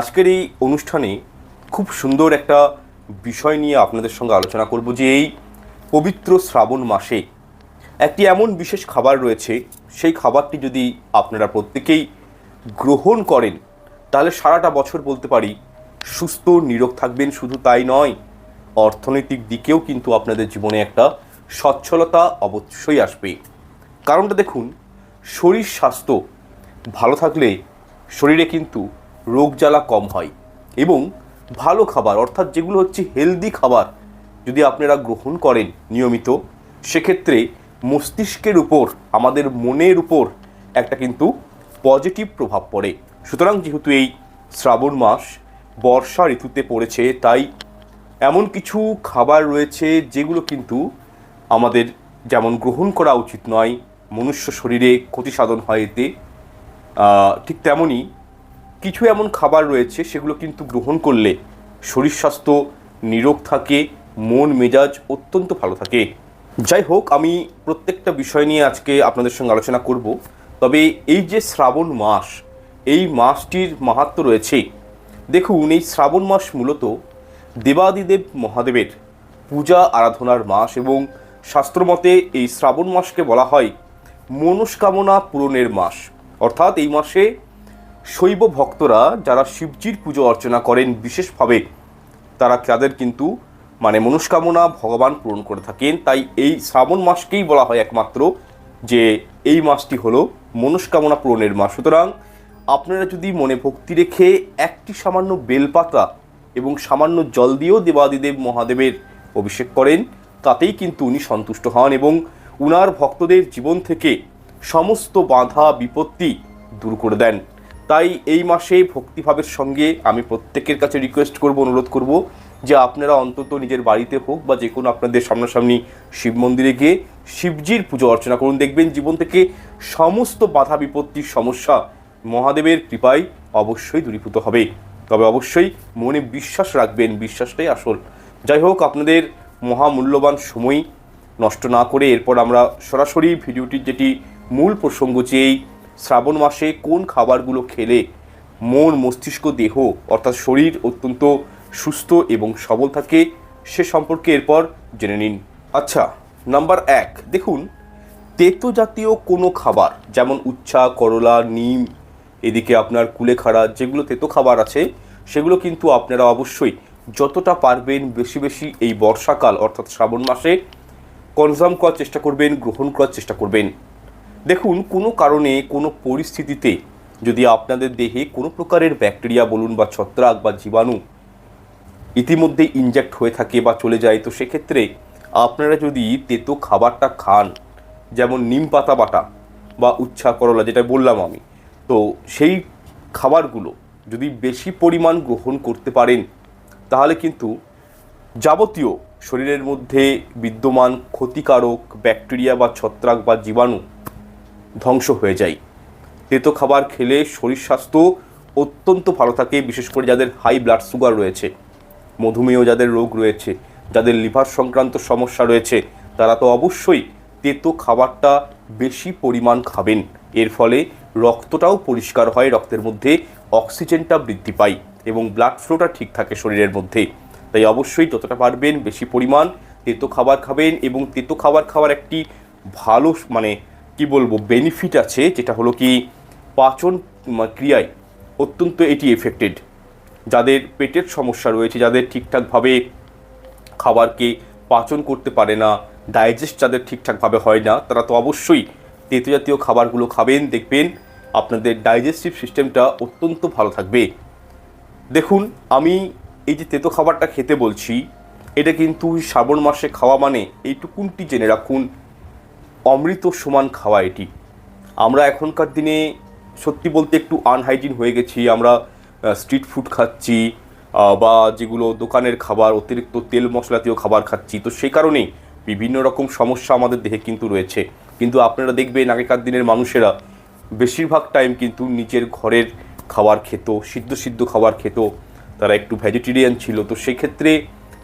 আজকের এই অনুষ্ঠানে খুব সুন্দর একটা বিষয় নিয়ে আপনাদের সঙ্গে আলোচনা করব যে এই পবিত্র শ্রাবণ মাসে একটি এমন বিশেষ খাবার রয়েছে, সেই খাবারটি যদি আপনারা প্রত্যেকেই গ্রহণ করেন, তাহলে সারাটা বছর বলতে পারি সুস্থ, নিরোগ থাকবেন, শুধু তাই নয়, অর্থনৈতিক দিকেও কিন্তু আপনাদের জীবনে একটা সচ্ছলতা অবশ্যই আসবে। কারণটা দেখুন, শরীর স্বাস্থ্য ভালো থাকলে শরীরে কিন্তু রোগ জ্বালা কম হয় এবং ভালো খাবার, অর্থাৎ যেগুলো হচ্ছে হেলদি খাবার যদি আপনারা গ্রহণ করেন নিয়মিত, সেক্ষেত্রে মস্তিষ্কের উপর, আমাদের মনের উপর একটা কিন্তু পজিটিভ প্রভাব পড়ে। সুতরাং যেহেতু এই শ্রাবণ মাস বর্ষা ঋতুতে পড়েছে, তাই এমন কিছু খাবার রয়েছে যেগুলো কিন্তু আমাদের যেমন গ্রহণ করা উচিত নয়, মনুষ্য শরীরে ক্ষতি সাধন হয় এতে ঠিক তেমনই কিছু এমন খাবার রয়েছে সেগুলো কিন্তু গ্রহণ করলে শরীর স্বাস্থ্য নিরোগ থাকে, মন মেজাজ অত্যন্ত ভালো থাকে। যাই হোক, আমি প্রত্যেকটা বিষয় নিয়ে আজকে আপনাদের সঙ্গে আলোচনা করব। তবে এই যে শ্রাবণ মাস, এই মাসটির মাহাত্ম রয়েছে। দেখুন, এই শ্রাবণ মাস মূলত দেবাদিদেব মহাদেবের পূজা আরাধনার মাস এবং শাস্ত্রমতে এই শ্রাবণ মাসকে বলা হয় মনস্কামনা পূরণের মাস। অর্থাৎ এই মাসে শৈব ভক্তরা যারা শিবজির পুজো অর্চনা করেন বিশেষভাবে, তারা তাদের কিন্তু মানে মনস্কামনা ভগবান পূরণ করে থাকেন। তাই এই শ্রাবণ মাসকেই বলা হয় একমাত্র যে এই মাসটি হলো মনস্কামনা পূরণের মাস। সুতরাং আপনারা যদি মনে ভক্তি রেখে একটি সামান্য বেলপাতা এবং সামান্য জল দিয়েও দেবাদিদেব মহাদেবের অভিষেক করেন, তাতেই কিন্তু উনি সন্তুষ্ট হন এবং উনার ভক্তদের জীবন থেকে সমস্ত বাধা বিপত্তি দূর করে দেন। তাই এই মাসে ভক্তিভাবের সঙ্গে আমি প্রত্যেকের কাছে রিকোয়েস্ট করব, অনুরোধ করব যে আপনারা অন্তত নিজের বাড়িতে হোক বা যে কোনো আপনাদের সামনাসামনি শিব মন্দিরে গিয়ে শিবজির পুজো অর্চনা করুন। দেখবেন জীবন থেকে সমস্ত বাধা বিপত্তির সমস্যা মহাদেবের কৃপায় অবশ্যই দূরীভূত হবে। তবে অবশ্যই মনে বিশ্বাস রাখবেন, বিশ্বাসটাই আসল। যাই হোক, আপনাদের মহামূল্যবান সময় নষ্ট না করে এরপর আমরা সরাসরি ভিডিওটির যেটি মূল প্রসঙ্গ এই শ্রাবণ মাসে কোন খাবারগুলো খেলে মন, মস্তিষ্ক, দেহ, অর্থাৎ শরীর অত্যন্ত সুস্থ এবং সবল থাকে, সে সম্পর্কে এরপর জেনে নিন। আচ্ছা নাম্বার এক, দেখুন তেতো জাতীয় কোনো খাবার, যেমন উচ্ছা, করলা, নিম, এদিকে আপনার কুলেখাড়া, যেগুলো তেতো খাবার আছে, সেগুলো কিন্তু আপনারা অবশ্যই যতটা পারবেন বেশি বেশি এই বর্ষাকাল, অর্থাৎ শ্রাবণ মাসে কনজাম করার চেষ্টা করবেন, গ্রহণ করার চেষ্টা করবেন। দেখুন, কোনো কারণে, কোনো পরিস্থিতিতে যদি আপনাদের দেহে কোনো প্রকারের ব্যাকটেরিয়া বলুন বা ছত্রাক বা জীবাণু ইতিমধ্যে ইনজেক্ট হয়ে থাকে বা চলে যায়, তো সেক্ষেত্রে আপনারা যদি তেতো খাবারটা খান, যেমন নিম পাতা বাটা বা উচ্ছা করলা, যেটা বললাম আমি, তো সেই খাবারগুলো যদি বেশি পরিমাণ গ্রহণ করতে পারেন, তাহলে কিন্তু যাবতীয় শরীরের মধ্যে বিদ্যমান ক্ষতিকারক ব্যাকটেরিয়া বা ছত্রাক বা জীবাণু ধ্বংস হয়ে যায়। তেতো খাবার খেলে শরীর স্বাস্থ্য অত্যন্ত ভালো থাকে, বিশেষ করে যাদের হাই ব্লাড সুগার রয়েছে, মধুমেহ যাদের রোগ রয়েছে, যাদের লিভার সংক্রান্ত সমস্যা রয়েছে, তারা তো অবশ্যই তেতো খাবারটা বেশি পরিমাণ খাবেন। এর ফলে রক্তটাও পরিষ্কার হয়, রক্তের মধ্যে অক্সিজেনটা বৃদ্ধি পায় এবং ব্লাড ফ্লোটা ঠিক থাকে শরীরের মধ্যে। তাই অবশ্যই যতটা পারবেন বেশি পরিমাণ তেতো খাবার খাবেন এবং তেতো খাবার খাওয়ার একটি ভালো মানে কি বলব বেনিফিট আছে, যেটা হলো কি পাচন ক্রিয়ায় অত্যন্ত এটি এফেক্টেড যাদের পেটের সমস্যা রয়েছে, যাদের ঠিকঠাকভাবে খাবারকে পাচন করতে পারে না ডাইজেস্ট যাদের ঠিকঠাকভাবে হয় না, তারা তো অবশ্যই তেতো জাতীয় খাবারগুলো খাবেন, দেখবেন আপনাদের ডাইজেস্টিভ সিস্টেমটা অত্যন্ত ভালো থাকবে। দেখুন, আমি এই যে তেতো খাবারটা খেতে বলছি, এটা কিন্তু শ্রাবণ মাসে খাওয়া মানে এইটুকুনটি জেনে রাখুন অমৃত সমান খাওয়া এটি। আমরা এখনকার দিনে সত্যি বলতে একটু আনহাইজিন হয়ে গেছি। আমরা স্ট্রিট ফুড খাচ্ছি বা যেগুলো দোকানের খাবার, অতিরিক্ত তেল মশলাতীয় খাবার খাচ্ছি। তো সেই কারণেই বিভিন্ন রকম সমস্যা আমাদের দেহে কিন্তু রয়েছে। কিন্তু আপনারা দেখবেন, আগেকার দিনের মানুষেরা বেশিরভাগ টাইম কিন্তু নিজের ঘরের খাবার খেত, সিদ্ধ সিদ্ধ খাবার খেত। তারা একটু ভেজিটেরিয়ান ছিল। তো সেই ক্ষেত্রে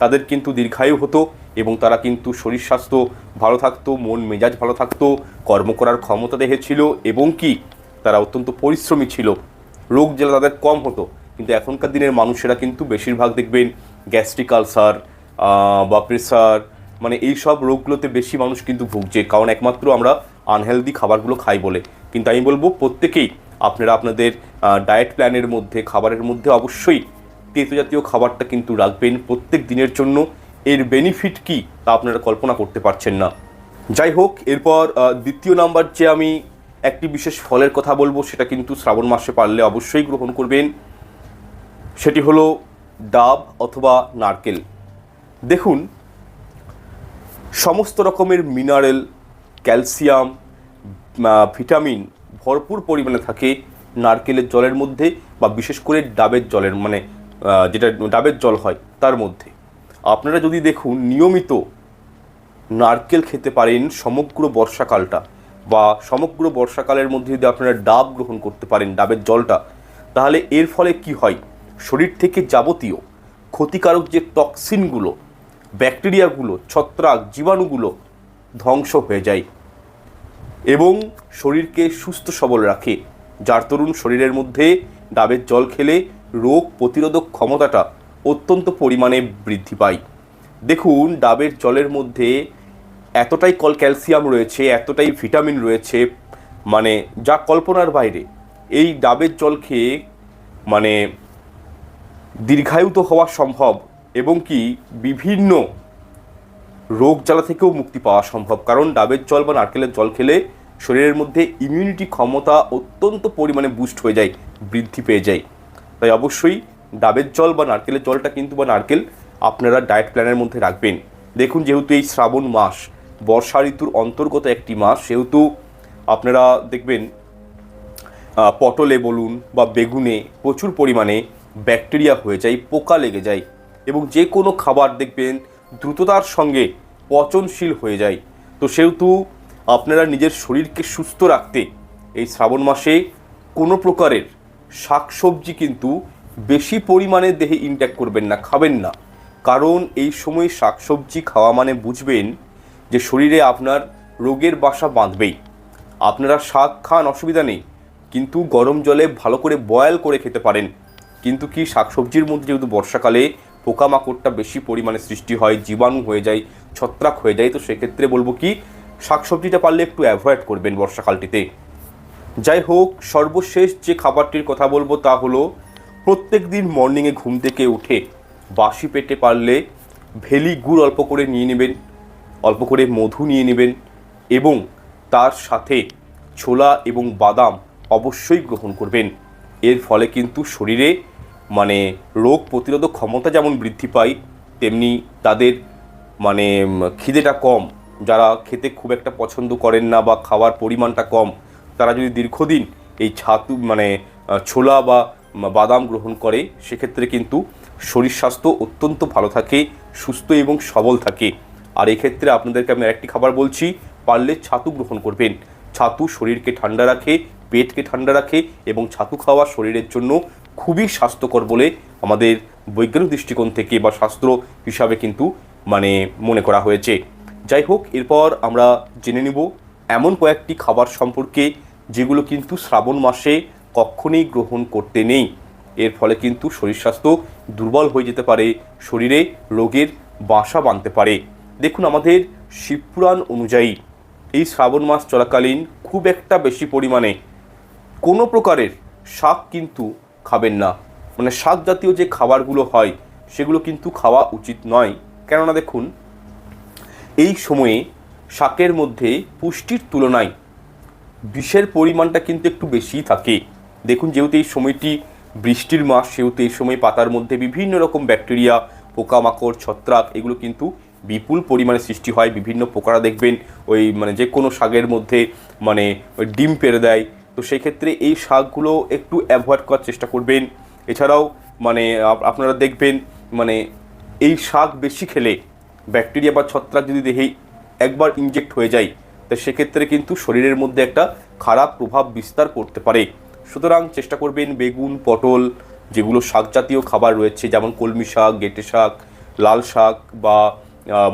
তাদের কিন্তু দীর্ঘায়ু হতো এবং তারা কিন্তু শরীর স্বাস্থ্য ভালো থাকতো, মন মেজাজ ভালো থাকতো, কর্ম করার ক্ষমতা দেহে ছিল এবং কি, তারা অত্যন্ত পরিশ্রমী ছিল। রোগ জ্বালা তাদের কম হতো, কিন্তু এখনকার দিনের মানুষেরা কিন্তু বেশিরভাগ দেখবেন গ্যাস্ট্রিক আলসার বা প্রেসার মানে এই সব রোগগুলোতে বেশি মানুষ কিন্তু ভুগছে, কারণ একমাত্র আমরা আনহেলদি খাবারগুলো খাই বলে। কিন্তু আমি বলব, প্রত্যেকেই আপনারা আপনাদের ডায়েট প্ল্যানের মধ্যে, খাবারের মধ্যে অবশ্যই তেতো জাতীয় খাবারটা কিন্তু রাখবেন প্রত্যেক দিনের জন্য। এর বেনিফিট কি তা আপনারা কল্পনা করতে পারছেন না। যাই হোক, এরপর দ্বিতীয় নাম্বার যে আমি একটি বিশেষ ফলের কথা বলব, সেটা কিন্তু শ্রাবণ মাসে পারলে অবশ্যই গ্রহণ করবেন। সেটি হলো ডাব অথবা নারকেল। দেখুন, সমস্ত রকমের মিনারেল, ক্যালসিয়াম ভিটামিন ভরপুর পরিমাণে থাকে নারকেলের জলের মধ্যে বা বিশেষ করে ডাবের জলের মানে যেটা ডাবের জল হয়, তার মধ্যে। আপনারা যদি দেখুন, নিয়মিত নারকেল খেতে পারেন সমগ্র বর্ষাকালটা বা সমগ্র বর্ষাকালের মধ্যে যদি আপনারা ডাব গ্রহণ করতে পারেন, ডাবের জলটা, তাহলে এর ফলে কি হয়? শরীর থেকে যাবতীয় ক্ষতিকারক যে টক্সিনগুলো, ব্যাকটেরিয়াগুলো, ছত্রাক, জীবাণুগুলো ধ্বংস হয়ে যায় এবং শরীরকে সুস্থ সবল রাখে। যার তরুণ শরীরের মধ্যে ডাবের জল খেলে রোগ প্রতিরোধক ক্ষমতাটা অত্যন্ত পরিমাণে বৃদ্ধি পায়। দেখুন, ডাবের জলের মধ্যে এতটাই কল ক্যালসিয়াম রয়েছে, এতটাই ভিটামিন রয়েছে মানে যা কল্পনার বাইরে। এই ডাবের জল খেয়ে মানে দীর্ঘায়ু তো হওয়া সম্ভব এবং কি বিভিন্ন রোগ জ্বালা থেকেও মুক্তি পাওয়া সম্ভব। কারণ ডাবের জল বা নারকেলের জল খেলে শরীরের মধ্যে ইমিউনিটি ক্ষমতা অত্যন্ত পরিমাণে বুস্ট হয়ে যায়, বৃদ্ধি পেয়ে যায়। তাই অবশ্যই ডাবের জল বা নারকেলের জলটা কিন্তু বা নারকেল আপনারা ডায়েট প্ল্যানের মধ্যে রাখবেন। দেখুন, যেহেতু এই শ্রাবণ মাস, বর্ষা ঋতুর অন্তর্গত একটি মাস, সেহেতু আপনারা দেখবেন পটলে বলুন বা বেগুনে প্রচুর পরিমাণে ব্যাকটেরিয়া হয়ে যায়, পোকা লেগে যায় এবং যে কোনো খাবার দেখবেন দ্রুততার সঙ্গে পচনশীল হয়ে যায়। তো সেহেতু আপনারা নিজের শরীরকে সুস্থ রাখতে এই শ্রাবণ মাসে কোনো প্রকারের শাকসবজি কিন্তু বেশি পরিমাণে দেহে ইনট্যাক্ট করবেন না, খাবেন না। কারণ এই সময় শাকসবজি খাওয়া মানে বুঝবেন যে শরীরে আপনার রোগের বাসা বাঁধবেই। আপনারা শাক খান, অসুবিধা নেই। কিন্তু গরম জলে ভালো করে বয়েল করে খেতে পারেন। কিন্তু কি শাকসবজির মধ্যে যেহেতু বর্ষাকালে পোকামাকড়টা বেশি পরিমাণে সৃষ্টি হয়, জীবাণু হয়ে যায়, ছত্রাক হয়ে যায়, তো সেক্ষেত্রে বলব কি, শাকসবজিটা পারলে একটু অ্যাভয়েড করবেন বর্ষাকালটিতে। যাই হোক, সর্বশেষ যে খাবারটির কথা বলব তা হলো, প্রত্যেক দিন মর্নিংয়ে ঘুম থেকে উঠে বাসি পেটে পারলে ভেলি গুড় অল্প করে নিয়ে নেবেন, অল্প করে মধু নিয়ে নেবেন এবং তার সাথে ছোলা এবং বাদাম অবশ্যই গ্রহণ করবেন। এর ফলে কিন্তু শরীরে মানে রোগ প্রতিরোধক ক্ষমতা যেমন বৃদ্ধি পায়, তেমনি তাদের মানে খিদেটা কম। যারা খেতে খুব একটা পছন্দ করেন না বা খাওয়ার পরিমাণটা কম তারা যদি দীর্ঘদিন এই ছাতু মানে ছোলা বা বাদাম গ্রহণ করে, সেক্ষেত্রে কিন্তু শরীর স্বাস্থ্য অত্যন্ত ভালো থাকে, সুস্থ এবং সবল থাকে। আর এক্ষেত্রে আপনাদেরকে আমি আরেকটি খাবার বলছি, পারলে ছাতু গ্রহণ করবেন। ছাতু শরীরকে ঠান্ডা রাখে, পেটকে ঠান্ডা রাখে এবং ছাতু খাওয়া শরীরের জন্য খুবই স্বাস্থ্যকর বলে আমাদের বৈজ্ঞানিক দৃষ্টিকোণ থেকে বা শাস্ত্র হিসাবে কিন্তু মানে মনে করা হয়েছে। যাই হোক, এরপর আমরা জেনে নিব, এমন কয়েকটি খাবার সম্পর্কে যেগুলো কিন্তু শ্রাবণ মাসে কখনোই গ্রহণ করতে নেই। এর ফলে কিন্তু শরীর স্বাস্থ্য দুর্বল হয়ে যেতে পারে, শরীরে রোগের বাসা বাঁধতে পারে। দেখুন, আমাদের শিবপুরাণ অনুযায়ী এই শ্রাবণ মাস চলাকালীন খুব একটা বেশি পরিমাণে কোনো প্রকারের শাক কিন্তু খাবেন না। মানে শাক জাতীয় যে খাবারগুলো হয়, সেগুলো কিন্তু খাওয়া উচিত নয়। কেননা দেখুন, এই সময়ে শাকের মধ্যে পুষ্টির তুলনায় বিষের পরিমাণটা কিন্তু একটু বেশিই থাকে। দেখুন, যেহেতু এই সময়টি বৃষ্টির মাস, সেহেতু এই সময় পাতার মধ্যে বিভিন্ন রকম ব্যাকটেরিয়া, পোকামাকড়, ছত্রাক, এগুলো কিন্তু বিপুল পরিমাণে সৃষ্টি হয়। বিভিন্ন পোকারা দেখবেন ওই মানে যে কোনো শাকের মধ্যে মানে ওই ডিম পেরে দেয়। তো সেই ক্ষেত্রে এই শাকগুলো একটু অ্যাভয়েড করার চেষ্টা করবেন। এছাড়াও মানে আপনারা দেখবেন মানে এই শাক বেশি খেলে ব্যাকটেরিয়া বা ছত্রাক যদি দেহে একবার ইনজেক্ট হয়ে যায় তো সেক্ষেত্রে কিন্তু শরীরের মধ্যে একটা খারাপ প্রভাব বিস্তার করতে পারে। সুতরাং চেষ্টা করবেন বেগুন, পটল যেগুলো শাক জাতীয় খাবার রয়েছে, যেমন কলমি শাক, গেটে শাক, লাল শাক বা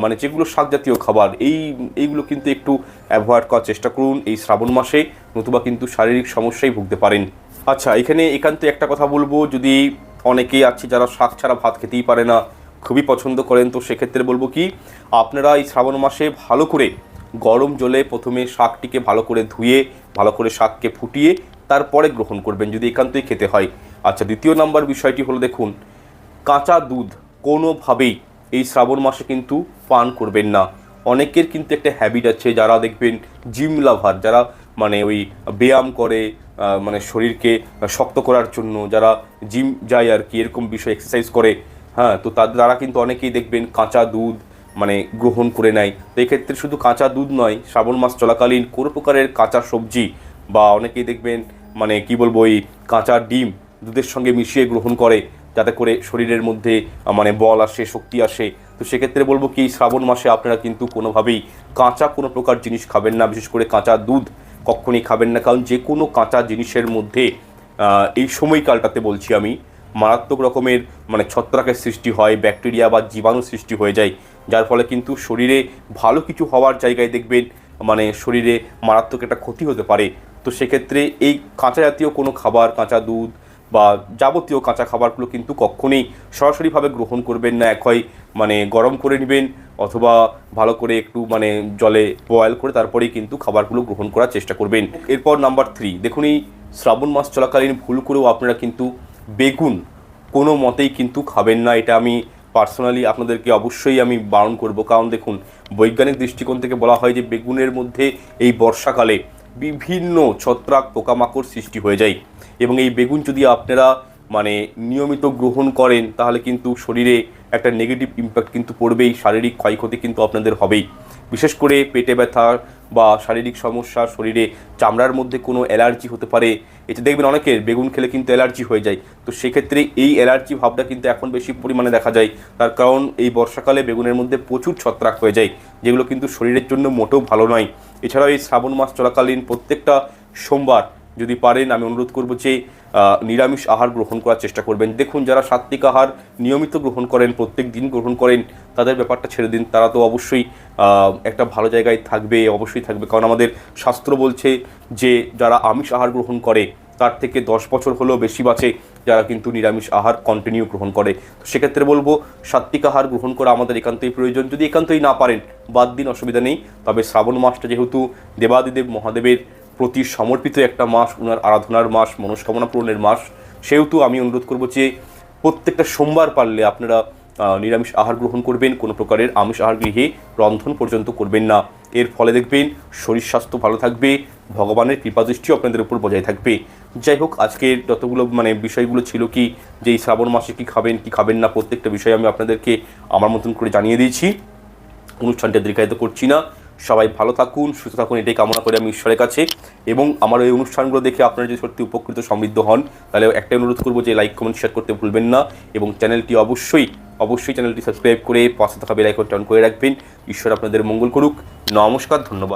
মানে যেগুলো শাক জাতীয় খাবার, এই, এইগুলো কিন্তু একটু অ্যাভয়েড করার চেষ্টা করুন। এই শ্রাবণ মাসে নতুবা কিন্তু শারীরিক সমস্যায় ভুগতে পারেন। আচ্ছা এখানে একান্ত একটা কথা বলব, যদি অনেকেই আছে যারা শাক ছাড়া ভাত খেতেই পারে না, খুবই পছন্দ করেন, তো সেক্ষেত্রে বলব কি, আপনারা এই শ্রাবণ মাসে ভালো করে গরম জলে প্রথমে শাকটিকে ভালো করে ধুয়ে, ভালো করে শাককে ফুটিয়ে তারপরে গ্রহণ করবেন যদি একান্তই খেতে হয়। আচ্ছা দ্বিতীয় নাম্বার বিষয়টি হলো দেখুন, কাঁচা দুধ কোনোভাবেই এই শ্রাবণ মাসে কিন্তু পান করবেন না। অনেকের কিন্তু একটা হ্যাবিট আছে, যারা দেখবেন জিম লাভার যারা মানে ওই ব্যায়াম করে মানে শরীরকে শক্ত করার জন্য, যারা জিম যায় আর কি, এরকম বিষয় এক্সারসাইজ করে হ্যাঁ তো দ্বারা কিন্তু অনেকেই দেখবেন কাঁচা দুধ মানে গ্রহণ করে নেয় তো এক্ষেত্রে শুধু কাঁচা দুধ নয়, শ্রাবণ মাস চলাকালীন কোনো প্রকারের কাঁচা সবজি বা অনেকেই দেখবেন মানে কি বলব এই কাঁচা ডিম দুধের সঙ্গে মিশিয়ে গ্রহণ করে, যাতে করে শরীরের মধ্যে মানে বল আসে, শক্তি আসে। তো সেক্ষেত্রে বলব কি, শ্রাবণ মাসে আপনারা কিন্তু কোনোভাবেই কাঁচা কোনো প্রকার জিনিস খাবেন না, বিশেষ করে কাঁচা দুধ কখনই খাবেন না। কারণ যে কোনো কাঁচা জিনিসের মধ্যে এই সময়কালটাতে বলছি আমি, মারাত্মক রকমের মানে ছত্রাকের সৃষ্টি হয়, ব্যাকটেরিয়া বা জীবাণু সৃষ্টি হয়ে যায়। যার ফলে কিন্তু শরীরে ভালো কিছু হওয়ার জায়গায় দেখবেন মানে শরীরে মারাত্মক একটা ক্ষতি হতে পারে। তো সেক্ষেত্রে এই কাঁচা জাতীয় কোনো খাবার, কাঁচা দুধ বা যাবতীয় কাঁচা খাবারগুলো কিন্তু কখনোই সরাসরিভাবে গ্রহণ করবেন না। এক হয় মানে গরম করে নেবেন অথবা ভালো করে একটু মানে জলে বয়েল করে তারপরেই কিন্তু খাবারগুলো গ্রহণ করার চেষ্টা করবেন। এরপর নাম্বার থ্রি দেখুন এই শ্রাবণ মাস চলাকালীন ভুল করেও আপনারা কিন্তু বেগুন কোনো মতেই কিন্তু খাবেন না। এটা আমি পার্সোনালি আপনাদেরকে অবশ্যই আমি বারণ করব। কারণ দেখুন, বৈজ্ঞানিক দৃষ্টিকোণ থেকে বলা হয় যে বেগুনের মধ্যে এই বর্ষাকালে বিভিন্ন ছত্রাক পোকামাকড় সৃষ্টি হয়ে যায়। এবং এই বেগুন যদি আপনারা মানে নিয়মিত গ্রহণ করেন, তাহলে কিন্তু শরীরে একটা নেগেটিভ ইম্প্যাক্ট কিন্তু পড়বেই, শারীরিক ক্ষয়ক্ষতি কিন্তু আপনাদের হবেই। বিশেষ করে পেটে ব্যথা বা শারীরিক সমস্যা, শরীরে চামড়ার মধ্যে কোনো অ্যালার্জি হতে পারে। এতে দেখবেন অনেকের বেগুন খেলে কিন্তু অ্যালার্জি হয়ে যায়। তো সেক্ষেত্রে এই অ্যালার্জি ভাবটা কিন্তু এখন বেশি পরিমাণে দেখা যায়। তার কারণ এই বর্ষাকালে বেগুনের মধ্যে প্রচুর ছত্রাক হয়ে যায়, যেগুলো কিন্তু শরীরের জন্য মোটেও ভালো নয়। এছাড়াও এই শ্রাবণ মাস চলাকালীন প্রত্যেকটা সোমবার যদি পারেন, আমি অনুরোধ করব যে নিরামিষ আহার গ্রহণ করার চেষ্টা করবেন। দেখুন, যারা সাত্বিক আহার নিয়মিত গ্রহণ করেন, প্রত্যেক দিন গ্রহণ করেন, তাদের ব্যাপারটা ছেড়ে দিন। তারা তো অবশ্যই একটা ভালো জায়গায় থাকবে, অবশ্যই থাকবে। কারণ আমাদের শাস্ত্র বলছে যে, যারা আমিষ আহার গ্রহণ করে, তার থেকে দশ বছর হলেও বেশি বাঁচে যারা কিন্তু নিরামিষ আহার কন্টিনিউ গ্রহণ করে। তো সেক্ষেত্রে বলব সাত্বিক আহার গ্রহণ করা আমাদের একান্তই প্রয়োজন। যদি একান্তই না পারেন, বাদ দিন, অসুবিধা নেই। তবে শ্রাবণ মাসটা যেহেতু দেবাদিদেব মহাদেবের প্রতি সমর্পিত একটা মাস ওনার আরাধনার মাস, মনস্কামনা পূরণের মাস, সেহেতু আমি অনুরোধ করব যে প্রত্যেকটা সোমবার পারলে আপনারা নিরামিষ আহার গ্রহণ করবেন, কোনো প্রকারের আমিষ আহার গৃহে রন্ধন পর্যন্ত করবেন না। এর ফলে দেখবেন শরীর স্বাস্থ্য ভালো থাকবে, ভগবানের কৃপাদৃষ্টিও আপনাদের উপর বজায় থাকবে। যাই হোক আজকের যতগুলো মানে বিষয়গুলো ছিল কি, যে এই শ্রাবণ মাসে কি খাবেন কি খাবেন না, প্রত্যেকটা বিষয় আমি আপনাদেরকে আমার মতন করে জানিয়ে দিয়েছি। অনুষ্ঠানটা দীর্ঘায়িত করছি না। সবাই ভালো থাকুন, সুস্থ থাকুন, এটাই কামনা করি আমি ঈশ্বরের কাছে। এবং আমার এই অনুষ্ঠানগুলো দেখে আপনারা যদি সত্যি উপকৃত, সমৃদ্ধ হন, তাহলে একটাই অনুরোধ করব যে লাইক কমেন্ট শেয়ার করতে ভুলবেন না। এবং চ্যানেলটি অবশ্যই অবশ্যই চ্যানেলটি সাবস্ক্রাইব করে পাশে থাকা বেলাইকনটি অন করে রাখবেন। ঈশ্বর আপনাদের মঙ্গল করুক। নমস্কার, ধন্যবাদ।